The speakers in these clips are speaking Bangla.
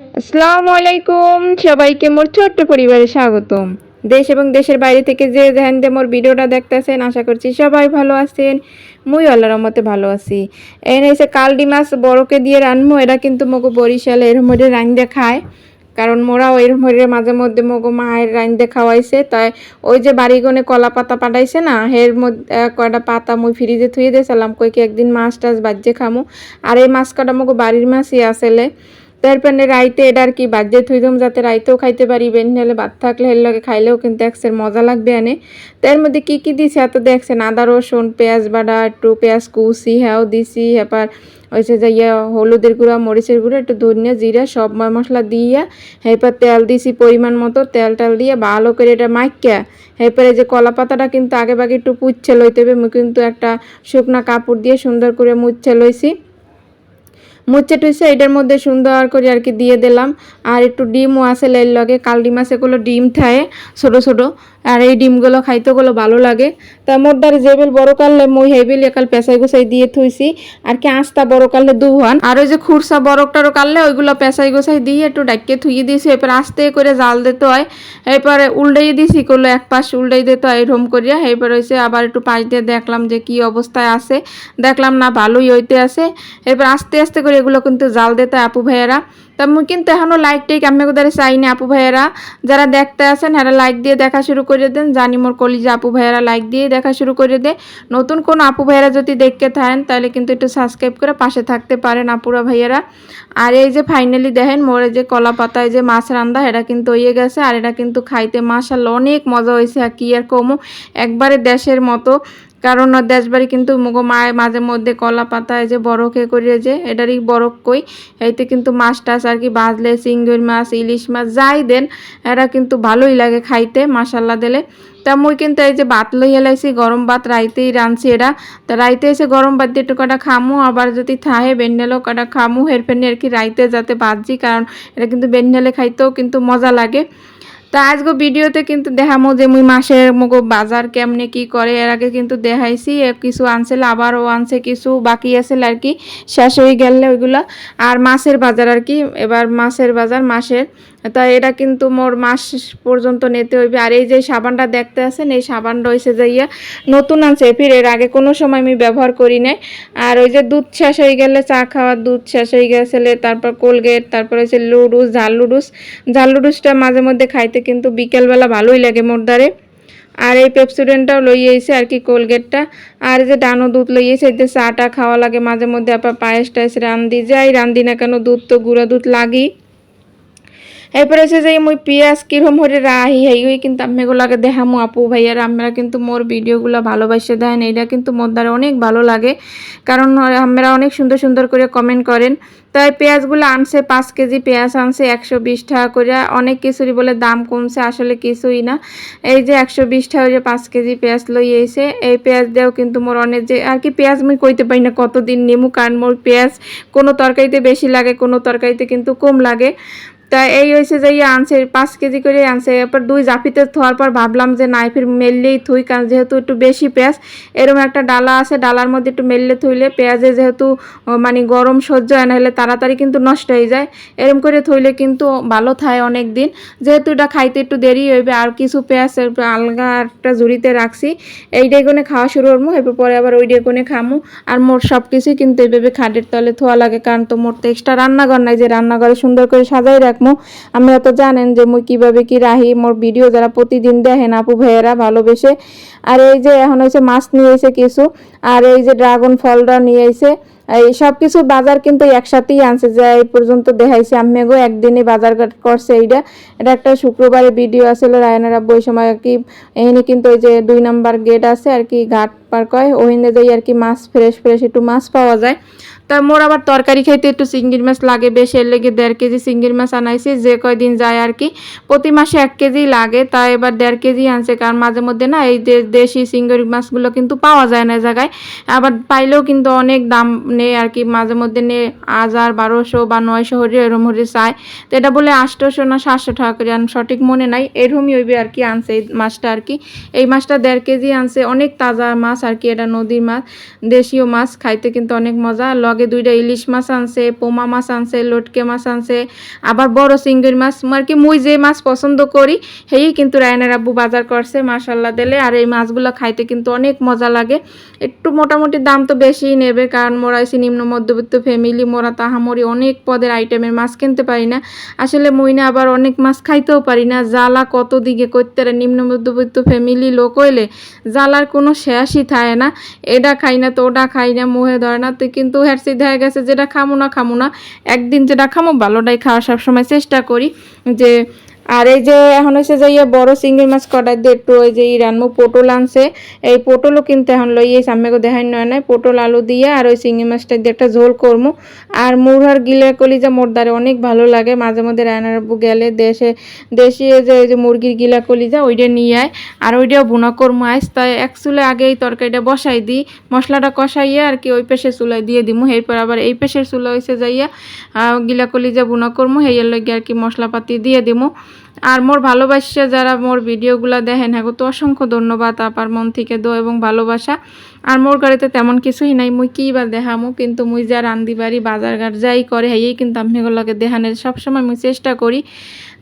আসসালামু আলাইকুম, সবাইকে মোর ছোট্ট পরিবারে স্বাগতম। দেশ এবং দেশের বাইরে থেকে যে যেখান দিয়ে মোর ভিডিওটা দেখতেছেন, আশা করছি সবাই ভালো আছেন। মুই আল্লাহর রহমতে ভালো আছি। এসে কালডি মাছ বড়কে দিয়ে রানমু এটা কিন্তু মগো বরিশালে এর মধ্যে রান্দে খায়। কারণ মোরাও এর মধ্যে মাঝে মধ্যে মগো মায়ের রান্দে খাওয়াইছে। তাই ওই যে বাড়িগনে কলা পাতা পাঠাইছে না এর মধ্যে কয়টা পাতা মুই ফ্রিজে থুয়ে দিয়েছিলাম কই কি একদিন মাছ টাছ বাজ্যে খামু। আর এই মাছ কটা মগো বাড়ির মাছই আসলে তারপরে রাইতে এটা আর কি বাজ্যে থুই দম যাতে রাইতেও খাইতে পারি, বেন হলে ভাত থাকলে এর লগে খাইলেও কিন্তু একসের মজা লাগবে আনে তার মধ্যে কি কি দিছে এত দেখছেন আদা, রসুন, পেঁয়াজ বাটা, একটু পেঁয়াজ কুচি হ্যাঁ দিছি এবার হয়েছে যে ইয়ে হলুদের গুঁড়া, মরিচের গুঁড়া, একটু ধনিয়া জিরা, সব মশলা দিয়ে এরপর তেল দিছি পরিমাণ মতো, তেল টেল দিয়ে ভালো করে এটা মাইকা। এরপরে যে কলা পাতাটা কিন্তু আগে বাগে একটু পুচ্ছে লইতে হবে কিন্তু একটা শুকনা কাপড় দিয়ে সুন্দর করে মুচ্ছে লইছি। মুচ্ছে টুচ্ছে এটার মধ্যে সুন্দর করে আর কি দিয়ে দিলাম। আর একটু ডিমও আছে লাইল লগে, কাল ডিম আছে, এগুলো ডিম থায়, ছোটো ছোটো। আর এই ডিমগুলো খাইতে গুলো ভালো লাগে। তা মোর দ্বারা যেবেল বড় কাললে মই হেবিল একাল পেঁচাই গুছাই দিয়ে থুইছি। আর কি আস্তা বড় কাললে দুহান আর ওই যে খুরসা বরফটারও কাললে ওইগুলো পেঁচাই গোছাই দিয়ে একটু ডাইকে থুইয়ে দিয়েছি, এরপর আস্তে করে জাল দিতে হয়। এরপরে উল্টাই দিছি, করল এক পাশ উল্টাই দিতে হয় এরকম করিয়া। এরপর হয়েছে আবার একটু পাশ দিয়ে দেখলাম যে কি অবস্থায় আছে। দেখলাম না ভালোই হইতে আছে। এরপর আস্তে আস্তে করে এগুলো কিন্তু জাল দিতে আপু ভাইয়েরা। তা কিন্তু এখনও লাইক টেক, আমি কোথায় চাই না আপু ভাইয়েরা। যারা দেখতে আছেন হ্যাঁ লাইক দিয়ে দেখা শুরু করে দেন। জানি মোর কলিজা আপু ভাইয়েরা লাইক দিয়ে দেখা শুরু করে দে নতুন কোন আপু ভাইয়েরা যদি দেখতে থাকেন, তাহলে কিন্তু একটু সাবস্ক্রাইব করে পাশে থাকতে পারেন আপুরা ভাইয়েরা। আর এই যে ফাইনালি দেখেন, মোর যে কলা পাতায় যে মাছ রান্দা এটা কিন্তু হয়ে গেছে। আর এটা কিন্তু খাইতে মাসাল অনেক মজা হয়েছে। আর কি আর কমু, একবারে দেশের মতো। কারণ দেশবাড়ি কিন্তু মাঝে মধ্যে কলা পাতায় যে বরফে করিয়ে যে, এটারই বরফ কই? এইতে কিন্তু মাছ টাছ আর কি বাজলে চিংড়ি মাছ, ইলিশ মাছ, যাই দেন, এরা কিন্তু ভালোই লাগে খাইতে মাসাল্লা দিলে। তা মুই কিন্তু এই যে ভাত লই এলাইছি, গরম ভাত রাইতেই রাঁধছি এরা। তা রাইতে এসে গরম ভাত দিয়ে একটু কটা খামু, আবার যদি থাহে বেন্ডেলও কটা খামু হেরফেনে আর কি রাইতে যাতে বাজি কারণ এটা কিন্তু বেন্ডেলে খাইতেও কিন্তু মজা লাগে। তা আজকে ভিডিওতে কিন্তু দেখামো যে মুই মাসের মগো বাজার কেমনে কি করে। এর আগে কিন্তু দেখাইছি কিছু আনছিল, আবারও আনছে কিছু বাকি আছে আর কি। শেষ হয়ে গেলে ওইগুলো। আর মাছের বাজার আর কি, এবার মাছের বাজার মাসের তা এটা কিন্তু মোর মাস পর্যন্ত নিতে হইবে। আর এই যে সাবানটা দেখতে আছেন, এই সাবানটা হয়েছে যাইয়া নতুন আনছে ফির এর আগে কোনো সময় আমি ব্যবহার করি নাই। আর ওই যে দুধ শেষ হয়ে গেলে চা খাওয়ার দুধ শেষ হয়ে গেছিলে তারপর কোলগেট, তারপর হচ্ছে লুডুস, ঝাল লুডুস। ঝাল লুডুসটা মাঝে মধ্যে খাইতে কিন্তু বিকেলবেলা ভালোই লাগে মোর দ্বারে। আর এই পেপসুডেন্টটাও লই আইছে আর কি কোলগেটটা। আর যে ডানো দুধ লই আইছে এতে চাটা খাওয়া লাগে মাঝে মধ্যে আবার পায়েস টায়েস রান্ধি, যাই রান্ধি না কেন, দুধ তো গুঁড়া দুধ লাগি এরপরে হচ্ছে যে মুই পিঁয়াজ কিরম হরে রাহি হেই কিন্তু আমি এগুলোকে দেখামু আপু ভাইয়ার আমরা কিন্তু মোর ভিডিওগুলো ভালোবাসে দেন এটা কিন্তু মোর দ্বারা অনেক ভালো লাগে। কারণ আমরা অনেক সুন্দর সুন্দর করে কমেন্ট করেন। তাই পেঁয়াজগুলো আনছে, পাঁচ কেজি পেঁয়াজ আনছে, একশো বিশ টাকা করে। অনেক কিছুরই বলে দাম কমছে, আসলে কিছুই না। এই যে একশো বিশ টাকা যে পাঁচ কেজি পেঁয়াজ লই এসে এই পেঁয়াজ দেও কিন্তু মোর অনেক যে, আর কি পেঁয়াজ আমি কইতে পারি না কতদিন নেমু, কারণ মোর পেঁয়াজ কোনো তরকারিতে বেশি লাগে, কোনো তরকারিতে কিন্তু কম লাগে। তা এই হয়েছে যে ইয়ে আনছে, পাঁচ কেজি করে আনছে। এরপর দুই জাফিতে থোয়ার পর ভাবলাম যে নাই ফির মেললেই থুই, কারণ যেহেতু একটু বেশি পেঁয়াজ, এরকম একটা ডালা আছে, ডালার মধ্যে একটু মেললে থইলে পেঁয়াজে যেহেতু মানে গরম সহ্য হয় না, হলে তাড়াতাড়ি কিন্তু নষ্ট হয়ে যায়। এরকম করে থইলে কিন্তু ভালো থায় অনেক দিন যেহেতু এটা খাইতে একটু দেরি হইবে, আর কিছু পেঁয়াজ আলগা একটা ঝুড়িতে রাখছি। এইটাই কোনে খাওয়া শুরু করব, এরপর পরে আবার ওইটাই কোনে খামু। আর মোর সব কিছুই কিন্তু এইভাবে খাটের তলে থোয়া লাগে, কারণ তো মোর তো এক্সট্রা রান্নাঘর নাই যে রান্নাঘরে সুন্দর করে সাজাই রাখব আপনারা তো জানেন যে মুই কীভাবে কি রাহি, মোর ভিডিও যারা প্রতিদিন দেখেন আপু ভাইয়েরা ভালোবেসে। আর এই যে এখন হচ্ছে মাছ নিয়ে এসে কিছু, আর এই যে ড্রাগন ফলটা নিয়ে এসে, এই সব কিছু বাজার কিন্তু একসাথেই আনছে, যে এই পর্যন্ত দেখাইছে। আমি গো একদিনই বাজার করছে এইটা এটা একটা শুক্রবারে ভিডিও আসলে রায়নার ওই সময় আর কি এখানে কিন্তু ওই যে দুই নাম্বার গেট আছে আর কি, ঘাট পার কয় ওখানে যাই আর কি মাছ ফ্রেশ ফ্রেশ একটু মাছ পাওয়া যায়। তা মোর আবার তরকারি খাইতে একটু চিংড়ি মাছ লাগে, বেশ এর লেগে দেড় কেজি চিংড়ি মাছ আনাইছি। যে কয়দিন যায় আর কি, প্রতি মাসে এক কেজি লাগে, তা এবার দেড় কেজি আনছে। কারণ মাঝে মধ্যে না এই দে- দেশি চিংড়ি মাছগুলো কিন্তু পাওয়া যায় না জায়গায়। আবার পাইলেও কিন্তু অনেক দাম নেই আর কি। মাঝে মধ্যে নে হাজার বারোশো বা নয়শো হরে এরম হরে চায়। তো এটা বলে আটশোশো না সাতশো টাকা করে সঠিক মনে নাই। এরকমই হইবে আর কি আনছে এই মাছটা আর কি। এই মাছটা দেড় কেজি আনছে, অনেক তাজা মাছ। মাছ আর কি, এটা নদীর মাছ, দেশীয় মাছ, খাইতে কিন্তু অনেক মজা। লগে দুইটা ইলিশ মাছ আনছে, পোমা মাছ আনছে, লটকে মাছ আনছে, আবার বড় চিংড়ি মাছ। আর কি মুই যে মাছ পছন্দ করি সেই কিন্তু রায়নার আব্বু বাজার করছে মাসাল্লাহ দিলে। আর এই মাছগুলো খাইতে কিন্তু অনেক মজা লাগে। একটু মোটামুটি দাম তো বেশিই নেবে, কারণ মোরা হচ্ছে নিম্ন মধ্যবিত্ত ফ্যামিলি মোরা তাহামরি অনেক পদের আইটেমের মাছ কিনতে পারি না। আসলে মুই না আবার অনেক মাছ খাইতেও পারি না। জ্বালা কত দিকে করতে নিম্ন মধ্যবিত্ত ফ্যামিলি লোক হইলে, জ্বালার কোনো শেষই থাকে না, এটা খাই না তো ওটা খাই না, মুহে ধরে না। তো কিন্তু হ্যাঁ সিদ্ধ হয়ে গেছে, যেটা খামো না খামো না, একদিন যেটা খামো ভালোটাই খাওয়ার সবসময় চেষ্টা করি যে আর এই যে এখন হচ্ছে যে ইয়ে বড় চিংড়ি মাছ কটার দিয়ে একটু ওই যে রানমু পটল আনছে, এই পটলও কিন্তু এখন লইয়ে সামনেকে দেখাই নয় নাই, পটল আলু দিয়ে আর ওই চিংড়ি মাছটা দিয়ে একটা ঝোল করমু। আর মুরহার গিলে কলিজা মোরদারে অনেক ভালো লাগে, মাঝে মধ্যে রায়নার গেলে দেশে, দেশি যে যে মুরগির গিলা কলিজা, ওইটা নিয়ে আয়। আর ওইটাও বুনা করমু আইস তাই এক চুলে আগে এই তরকারিটা বসাই দিই, মশলাটা কষাইয়া আর কি ওই পেশে চুলায় দিয়ে দিমু, এরপর আবার এই পেশের চুলা হয়েছে যাইয়া গিলা কলিজা বুনা করমু হেয়ার লগে আর কি মশলাপাতি দিয়ে দিমু। আর মোর ভালোবাসা যারা মোর ভিডিওগুলো দেখেন হ্যাঁ তো অসংখ্য ধন্যবাদ আপার মন থেকে দো এবং ভালোবাসা। আর মোর গাড়িতে তেমন কিছুই নাই, মুই কী বা দেখামো, কিন্তু মুই যা রান্দি বাড়ি বাজার ঘাট যাই করে হ্যাঁ কিন্তু আমি দেখানোর সবসময় মুই চেষ্টা করি।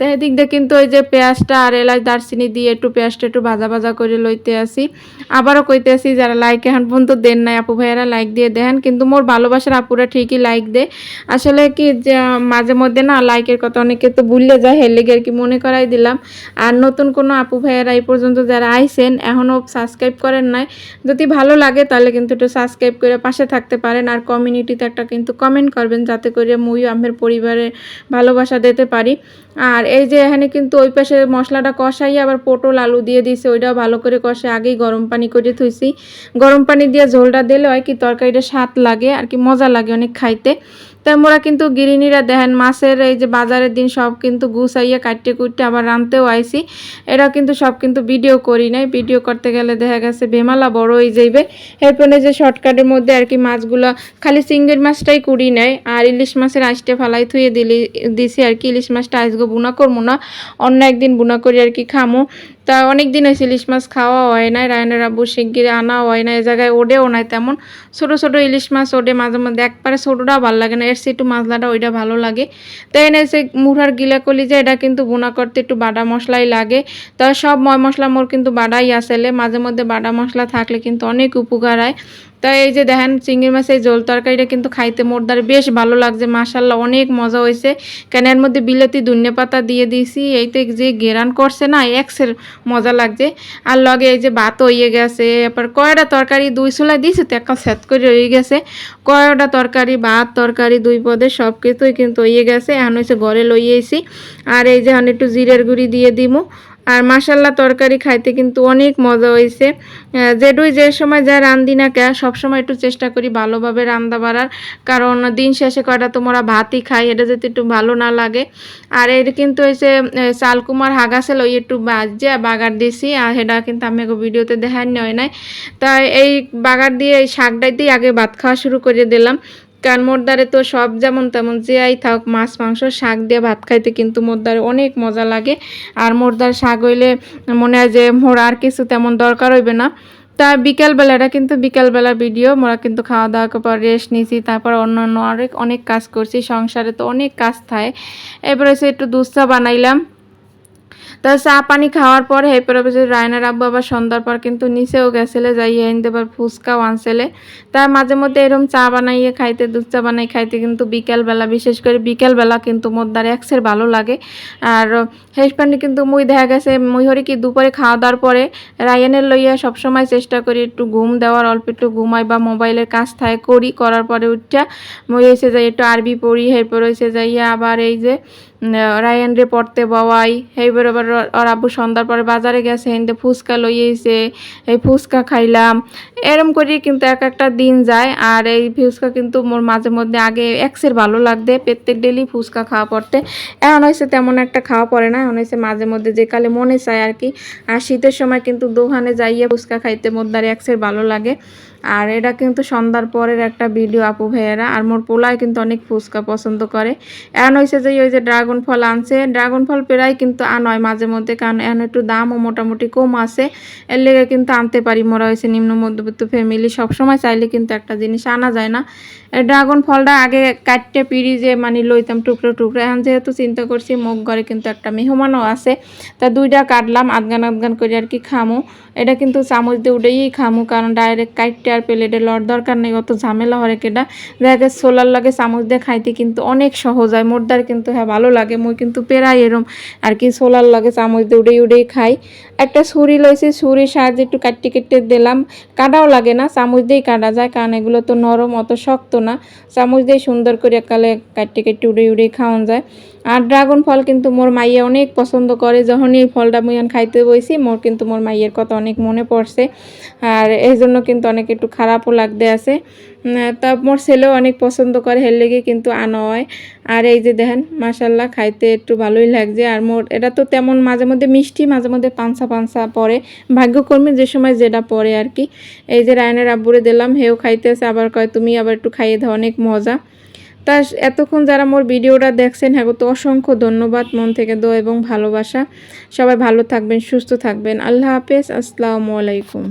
তো এদিক দিয়ে কিন্তু ওই যে পেঁয়াজটা আর এলাচ, দারচিনি দিয়ে একটু পেঁয়াজটা একটু ভাজা ভাজা করে লইতে আসি। আবারও কইতে আসি, যারা লাইক এখন পর্যন্ত দেন নাই, আপু ভাইয়েরা লাইক দিয়ে দেন। কিন্তু মোর ভালোবাসার আপুরা ঠিকই লাইক দে আসলে কি যে, মাঝে মধ্যে না লাইকের কথা অনেকে তো ভুললে যায় হেলেগে আর কি মনে করাই দিলাম। আর নতুন কোনো আপু ভাইয়েরা এই পর্যন্ত যারা আইসেন এখনও সাবস্ক্রাইব করেন নাই, যদি ভালো লাগে তাহলে কিন্তু একটু সাবস্ক্রাইব করে পাশে থাকতে পারেন। আর কমিউনিটিতে একটা কিন্তু কমেন্ট করবেন, যাতে করে মুই আমের পরিবারে ভালোবাসা দিতে পারি। আর এই যে এখানে কিন্তু ওই পাশে মশলাটা কষাই আবার পটল, আলু দিয়ে দিয়েছে, ওইটাও ভালো করে কষে আগেই গরম পানি করে থুইছি। গরম পানি দিয়ে ঝোলটা দিলে হয় কি, তরকারিটা স্বাদ লাগে আর কি, মজা লাগে অনেক খাইতে। তাই মোরা কিন্তু গৃহিণীরা দেখেন, মাছের এই যে বাজারের দিন সব কিন্তু গুছাইয়া কাটতে কুটতে আবার রানতেও আইসি এরা কিন্তু সব কিন্তু ভিডিও করি নাই। ভিডিও করতে গেলে দেখা গেছে বেমালা বড় হয়ে যাইবে। এরপরে যে শর্টকাটের মধ্যে আর কি মাছগুলো খালি চিংড়ির মাছটাই কুড়ি নেয় আর ইলিশ মাছের আইসটা ফালাই থুয়ে দিলি দিছি আর কি। ইলিশ মাছটা আইসগো বুনা করব না। অন্য একদিন বুনা করি আর কি খামো। তা অনেক দিন হয়েছে ইলিশ মাছ খাওয়া হয় নাই, রায়নের আব্বু শিগগির আনা হয় না এ জায়গায় ওডেও নাই তেমন। ছোটো ছোটো ইলিশ মাছ ওডে মাঝে মধ্যে, একবারে ছোটোটা ভালো লাগে না, এর সে একটু মাছলাটা ওইটা ভালো লাগে। তাই না সে মুড়ার গিলা যে, এটা কিন্তু বোনা করতে একটু বাটা মশলাই লাগে। তা সব ময় মশলা মোর কিন্তু বাড়াই আসলে মাঝে মধ্যে বাটা মশলা থাকলে কিন্তু অনেক উপকার হয়। তাই এই যে দেখেন, চিংড়ি মাছের জোল তরকারিটা কিন্তু খাইতে মোরদার বেশ ভালো লাগছে। মাসাল্লাহ অনেক মজা হয়েছে কেন, এর মধ্যে বিলেতি, ধনিয়া পাতা দিয়ে দিয়েছি এইতে যে গেরান করছে না এক্সের মজা লাগছে। আর লগে এই যে ভাত হইয়ে গেছে, এরপর কয়টা তরকারি দুই চুলাই দিয়েছে তো একটা সেট করে রয়ে গেছে। কয়টা তরকারি, ভাত তরকারি, দুই পদে সব কিছুই কিন্তু হইয়ে গেছে। এখন হয়েছে ঘরে লইয়েছি। আর এই যে এখন একটু জিরের গুঁড়ি দিয়ে দিমু। আর মাসাল্লাহ তরকারি খাইতে কিন্তু অনেক মজা হয়েছে যেটুই যে সময় যা রান্ধি না কে সবসময় একটু চেষ্টা করি ভালোভাবে রান্না বাড়ার। কারণ দিন শেষে কয়টা তোমরা ভাতই খাই, এটা যদি একটু ভালো না লাগে। আর এর কিন্তু হয়েছে চালকুমার হাগাসেল ওই একটু বাজে বাগার দিছি, আর সেটা কিন্তু আমি ভিডিওতে দেখার নয় নাই। তাই এই বাগার দিয়ে এই দিয়ে আগে ভাত খাওয়া শুরু করে দিলাম। কারণ মোরদারে তো সব যেমন তেমন যে আই থাক, মাছ, মাংস, শাক দিয়ে ভাত খাইতে কিন্তু মোরদারে অনেক মজা লাগে। আর মোরদার শাক হইলে মনে হয় যে মোর আর কিছু তেমন দরকার হইবে না। তা বিকালবেলাটা কিন্তু বিকালবেলা ভিডিও মোরা কিন্তু খাওয়া দাওয়া পর রেস্ট নিয়েছি তারপর অন্য অন্য অনেক অনেক কাজ করছি, সংসারে তো অনেক কাজ থাকে। এবার হচ্ছে একটু দুধ চা বানাইলাম। তা চা পানি খাওয়ার পরে এরপরে যে রায়নার আব্বু আবার সন্ধ্যার পর কিন্তু নিচেও গেছিলে, যাইয়ে এনতে আবার ফুচকাও আনছেলে। তার মাঝে মধ্যে এরকম চা বানাইয়ে খাইতে, দুধ চা বানাই খাইতে কিন্তু বিকেলবেলা, বিশেষ করে বিকেলবেলা কিন্তু মোদ্দার এক্সের ভালো লাগে। আর হেসপানি কিন্তু মুই দেখা গেছে, মুই হরি কি দুপুরে খাওয়া দাওয়ার পরে রায়ানের লইয়া সবসময় চেষ্টা করি একটু ঘুম দেওয়ার, অল্প একটু ঘুমাই বা মোবাইলের কাজ থাকে, করি, করার পরে উঠটা মুই এসে যাই একটু আরবি পড়ি, এরপর এসে যাইয়া আবার এই যে রায়ান রে পড়তে বাবাই এইবার আবার ওর আব্বু সন্ধ্যার পরে বাজারে গেছে, এনতে ফুচকা লইয়েছে, এই ফুচকা খাইলাম। এরম করে কিন্তু এক একটা দিন যায়, আর এই ফুচকা কিন্তু মোর মাঝে মধ্যে আগে এক্সের ভালো লাগতে প্রত্যেক ডেলি ফুচকা খাওয়া পড়তে। এখন হয়েছে তেমন একটা খাওয়া পড়ে না, এখন হয়েছে মাঝে মধ্যে যে কালে মনে চায় আর কি। আর শীতের সময় কিন্তু দোকানে যাইয়ে ফুচকা খাইতে মোদ্দারে এক্সের ভালো লাগে। আর এটা কিন্তু সন্ধ্যার পরের একটা ভিডিও আপু ভাইয়েরা। আর মোর পোলায় কিন্তু অনেক ফুচকা পছন্দ করে। এখন হয়েছে যে ওই যে ড্রাগন ফল আনছে। ড্রাগন ফল প্রায় কিন্তু আনয় মাঝে মধ্যে, কারণ এখন একটু দামও মোটামুটি কম আছে। এর লেগে কিন্তু আনতে পারি। মোরা হয়েছে নিম্ন মধ্যবিত্ত ফ্যামিলি সবসময় চাইলে কিন্তু একটা জিনিস আনা যায় না। ড্রাগন ফলটা আগে কাটতে পিড়ি যে মানে লইতাম টুকরো টুকরো। এখন যেহেতু চিন্তা করছি, মুখ ঘরে কিন্তু একটা মেহমানও আছে। তা দুইটা কাটলাম আধগান আধগান করে আর কি খামু। এটা কিন্তু চামচ দিয়ে উঠেই খামু, কারণ ডাইরেক্ট কাটতে আর প্লেটে লড় দরকার নেই, অত ঝামেলা হরে কেটা দেখা গেছে সোলার লাগে চামচ দিয়ে খাইতে কিন্তু অনেক সহজ হয়। মোরদার কিন্তু হ্যাঁ ভালো লাগে, মুই কিন্তু পেরাই এরম। আর কি সোলার লাগে চামচ দিয়ে উড়েই উড়েই খাই। একটা ছুরি লইছি, ছুরির সাহায্যে একটু কাটতে কেটে দিলাম। কাটাও লাগে না, চামচ দিয়েই কাটা যায়, কারণ এগুলো তো নরম, অত শক্ত না। চামচ দিয়ে সুন্দর করে একালে কাটতে কেটে উড়ে উড়ে খাওয়ান যায়। আর ড্রাগন ফল কিন্তু মোর মাইয়া অনেক পছন্দ করে। যখন এই ফলটা মুই এখন খাইতে বইছি, মোর কিন্তু মোর মাইয়ের কথা অনেক মনে পড়ছে। আর এই জন্য কিন্তু অনেক একটু খারাপও লাগতে আছে। তা মোর ছেলেও অনেক পছন্দ করে হের লেগে কিন্তু আনা হয় আর এই যে দেখেন মাসাল্লাহ খাইতে একটু ভালোই লাগছে। আর মোর, এটা তো তেমন মাঝে মধ্যে মিষ্টি, মাঝে মধ্যে পানসা পানসা পরে। ভাগ্যকর্মী যে সময় যেটা পরে আর কি। এই যে রায়নের আব্বুরে দিলাম, হেও খাইতেছে, আবার কয়, তুমি আবার একটু খাইয়ে দাও, অনেক মজা। তা এতক্ষণ যারা মোর ভিডিওটা দেখছেন হ্যাঁ তো অসংখ্য ধন্যবাদ, মন থেকে দো এবং ভালোবাসা। সবাই ভালো থাকবেন, সুস্থ থাকবেন। আল্লাহ হাফেজ, আসসালামু আলাইকুম।